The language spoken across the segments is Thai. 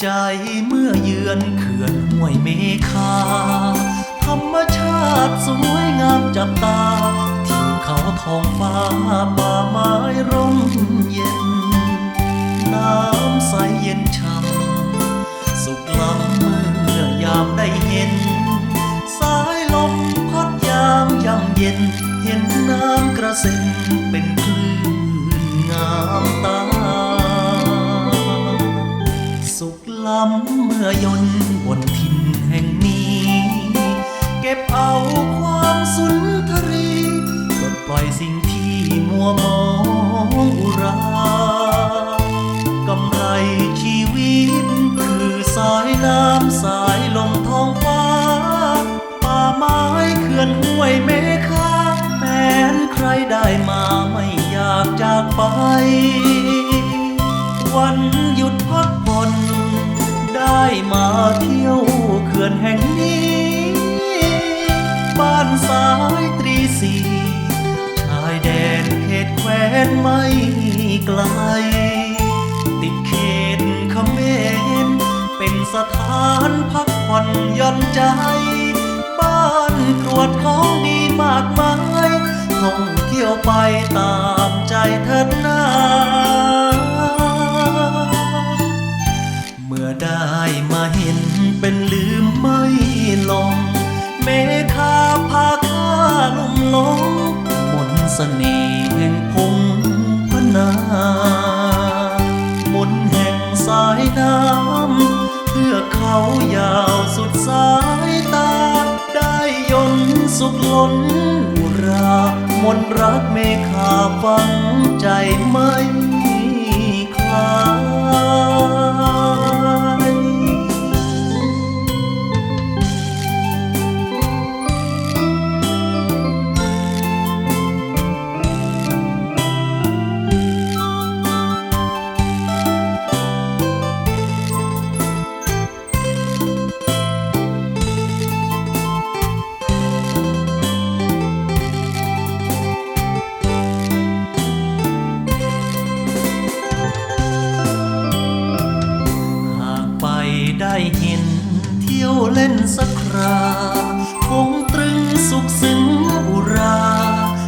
ใจเมื่อนเขื่อนห้วยเมฆาธรรมชาติสวยงามจับตาทิวเขาทองฟ้าป่าไม้ร่มเย็น น้ำใสเย็นช่ำสุขล้ำเมื่อยามได้เห็น สายลมพัดยามยำเย็น เห็นน้ำกระเซ็นเป็น บนทินแห่งนี้ เก็บเอาความสุนทรีปลดปล่อยสิ่งที่มัวมองอุรากำไรชีวิต คือสายน้ำสายลมท้องฟ้า ป่าไม้เขื่อนห้วยเมฆาแม้นใครได้มาไม่อยากจากไป สีชายแดนเขตแคว้นไม่ไกล ติดเขตเขมรเป็นสถานพักผ่อนย่อนใจ บ้านกรวดของดีมากมายท่องเที่ยวไปตามใจเถิดนาเมื่อได้มาเห็นเป็นลืมไม่ลงเมฆาพาข้า ลุ่มลงมนเสน่ห์แห่งพงพนามนแห่งสายน้ำเพื่อเขายาวสุดสายตา ได้ยนสุขล้นอุรามนรักเมฆาฟังใจไม่ เที่ยวเล่นสักคราคงตรึงสุขซึ้งอุรา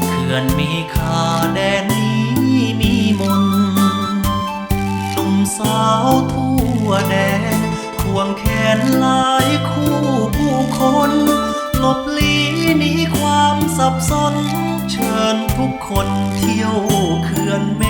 เขื่อนมีคาแดนนี้มีมนต์หนุ่มสาวทั่วแดนควงแขนหลายคู่ผู้คนหลบลีหนีความสับสน เชิญทุกคนเที่ยวเขื่อนเม